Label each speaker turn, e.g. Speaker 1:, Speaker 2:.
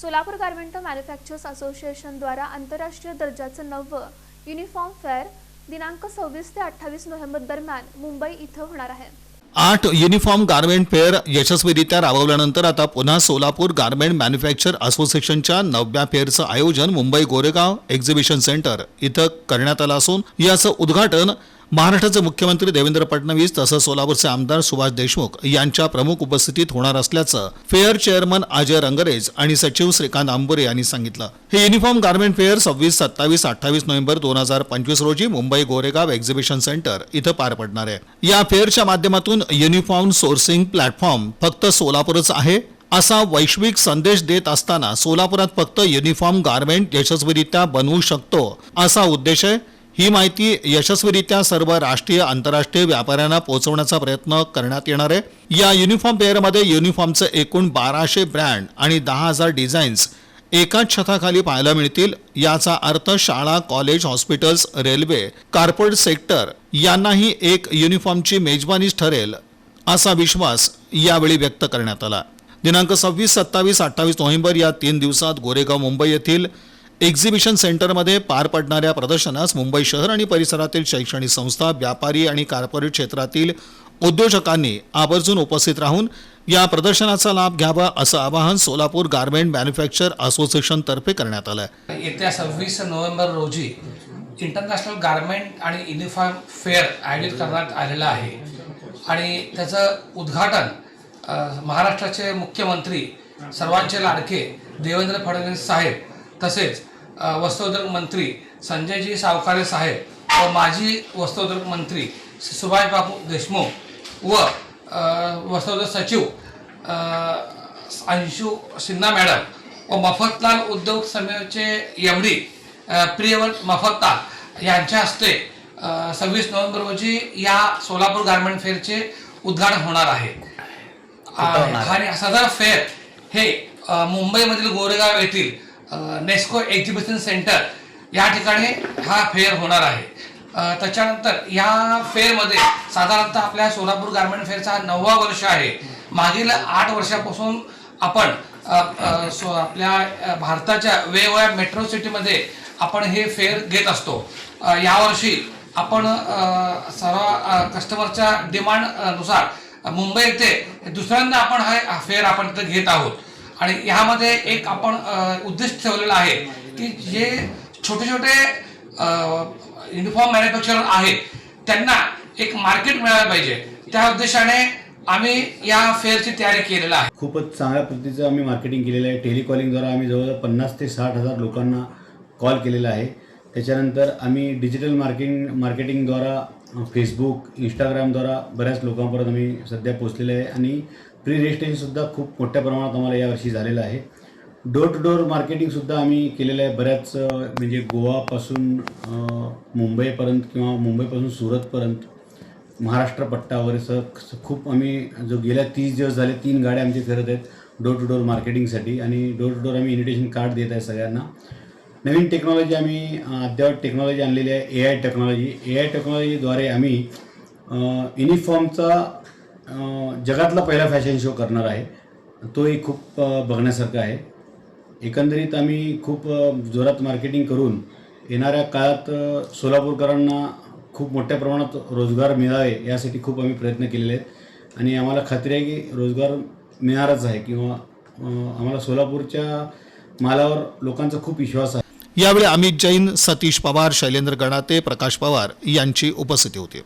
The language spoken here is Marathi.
Speaker 1: सोलापूर गार्मेंट मॅन्युफॅक्चर्स असोसिएशनद्वारा आंतरराष्ट्रीय दर्जाचं नववं युनिफॉर्म फेअर दिनांक सव्वीस ते अठ्ठावीस नोव्हेंबर दरम्यान मुंबई इथं होणार आहे.
Speaker 2: आठ युनिफॉर्म गारमेंट फेअर यशस्वीरित्या राबवल्यानंतर आता पुन्हा सोलापूर गार्मेंट मॅन्युफॅक्चर असोसिएशनच्या नवव्या फेअरचं आयोजन मुंबई गोरेगाव एक्झिबिशन सेंटर इथं करण्यात आलं असून याचं उद्घाटन महाराष्ट्राचे मुख्यमंत्री देवेंद्र फडणवीस तसंच सोलापूरचे आमदार सुभाष देशमुख यांच्या प्रमुख उपस्थितीत होणार असल्याचं फेअर चेअरमन अजय रंगरेज आणि सचिव श्रीकांत आंबुरे यांनी सांगितलं. हे युनिफॉर्म गारमेंट फेअर सव्वीस सत्तावीस अठ्ठावीस नोव्हेंबर दोन हजार पंचवीस रोजी मुंबई गोरेगाव एक्झिबिशन सेंटर इथं पार पडणार आहे. या फेअरच्या माध्यमातून युनिफॉर्म सोर्सिंग प्लॅटफॉर्म फक्त सोलापूरच आहे असा वैश्विक संदेश देत असताना सोलापुरात फक्त युनिफॉर्म गारमेंट यशस्वीरित्या बनवू शकतो असा उद्देश आहे. ही माहिती यशस्वीरित्या सर्व राष्ट्रीय आंतरराष्ट्रीय व्यापाऱ्यांना पोहोचवण्याचा प्रयत्न करण्यात येणार आहे. या युनिफॉर्म पेअरमध्ये युनिफॉर्मचे एकूण बाराशे ब्रँड आणि दहा हजार डिझाईन्स एकाच छताखाली पाहायला मिळतील. याचा अर्थ शाळा college hospitals railway corporate sector यांनाही एक युनिफॉर्मची मेजबानीच ठरेल असा विश्वास यावेळी व्यक्त करण्यात आला. दिनांक सव्वीस सत्तावीस अठ्ठावीस नोव्हेंबर या तीन दिवसात गोरेगाव मुंबई येथील एक्झिबिशन सेंटरमध्ये पार पडणाऱ्या प्रदर्शनास मुंबई शहर आणि परिसरातील शैक्षणिक संस्था व्यापारी आणि कॉर्पोरेट क्षेत्रातील उद्योजकांनी आवर्जून उपस्थित राहून या प्रदर्शनाचा लाभ घ्यावा असं आवाहन सोलापूर गारमेंट मॅन्युफॅक्चर असोसिएशनतर्फे करण्यात आलं आहे
Speaker 3: येत्या सव्वीस नोव्हेंबर रोजी इंटरनॅशनल गारमेंट आणि युनिफॉर्म फेअर आयोजित करण्यात आलेलं आहे. आणि त्याचं उद्घाटन महाराष्ट्राचे मुख्यमंत्री सर्वांचे लाडके देवेंद्र फडणवीस साहेब तसेच वस्त्रोद्योग मंत्री संजयजी सावकारे साहेब व माजी वस्त्रोद्योग मंत्री सुभाष बाबू देशमुख व वस्त्रोद्योग सचिव अंशू सिन्हा मॅडम व मफतलाल उद्योग समितीचे एम डी प्रियवंत मफतलाल यांच्या हस्ते सव्वीस नोव्हेंबर रोजी या सोलापूर गारमेंट फेअरचे उद्घाटन होणार आहे. आणि सदर फेअर हे मुंबईमधील गोरेगाव येथील नेस्को एक्झिबिशन सेंटर या ठिकाणी हा फेअर होणार आहे. त्याच्यानंतर या फेअरमध्ये साधारणतः आपल्या सोलापूर गार्मेंट फेअरचा हा नववा वर्ष आहे. मागील आठ वर्षापासून आपण सो आपल्या भारताच्या वेगवेगळ्या मेट्रो सिटीमध्ये आपण हे फेअर घेत असतो. यावर्षी आपण सर्व कस्टमरच्या डिमांडनुसार मुंबई येथे दुसऱ्यांदा आपण हा हा फेअर आपण तिथे घेत आहोत. आणि ह्यामध्ये एक आपण उद्देश ठेवलेला आहे की जे छोटे छोटे युनिफॉर्म मॅन्युफॅक्चरर आहेत त्यांना एक मार्केट मिळालं पाहिजे. त्या उद्देशाने आम्ही या फेअरची तयारी केलेला आहे.
Speaker 4: खूपच चांगल्या पद्धतीचं आम्ही मार्केटिंग केलेलं आहे. टेलिकॉलिंगद्वारा आम्ही जवळजवळ पन्नास ते साठ हजार लोकांना कॉल केलेला आहे. त्याच्यानंतर आम्ही डिजिटल मार्केटिंग मार्केटिंगद्वारा फेसबुक इंस्टाग्रामद्वारा बऱ्याच लोकांपर्यंत आम्ही सध्या पोचलेले आहे. आणि प्री रजिस्ट्रेशनसुद्धा खूप मोठ्या प्रमाणात आम्हाला यावर्षी झालेलं आहे. डोर टू डोर मार्केटिंगसुद्धा आम्ही केलेलं आहे. बऱ्याच म्हणजे गोवापासून मुंबईपर्यंत किंवा मुंबईपासून सुरतपर्यंत महाराष्ट्र पट्टावर सर खूप आम्ही जो गेल्या तीस दिवस झाले तीन गाड्या आमचे फिरत आहेत डोर टू डोर मार्केटिंगसाठी आणि डोर टू डोर आम्ही इन्व्हिटेशन कार्ड देत आहे सगळ्यांना. नवीन टेक्नॉलॉजी आम्ही अद्ययावत टेक्नॉलॉजी आणलेली आहे. A I technology A I टेक्नॉलॉजीद्वारे आम्ही युनिफॉर्मचा जगातला पहिला फॅशन शो करणार आहे. तोही खूप बघण्यासारखा आहे. एकंदरीत आम्ही खूप जोरात मार्केटिंग करून येणाऱ्या काळात सोलापूरकरांना खूप मोठ्या प्रमाणात रोजगार मिळावे यासाठी खूप आम्ही प्रयत्न केलेले आहेत. आणि आम्हाला खात्री आहे की रोजगार मिळणारच आहे किंवा आम्हाला सोलापूरच्या मालावर लोकांचा खूप विश्वास आहे.
Speaker 2: यावेळी अमित जैन सतीश पवार शैलेंद्र गणाते प्रकाश पवार यांची उपस्थिती होती.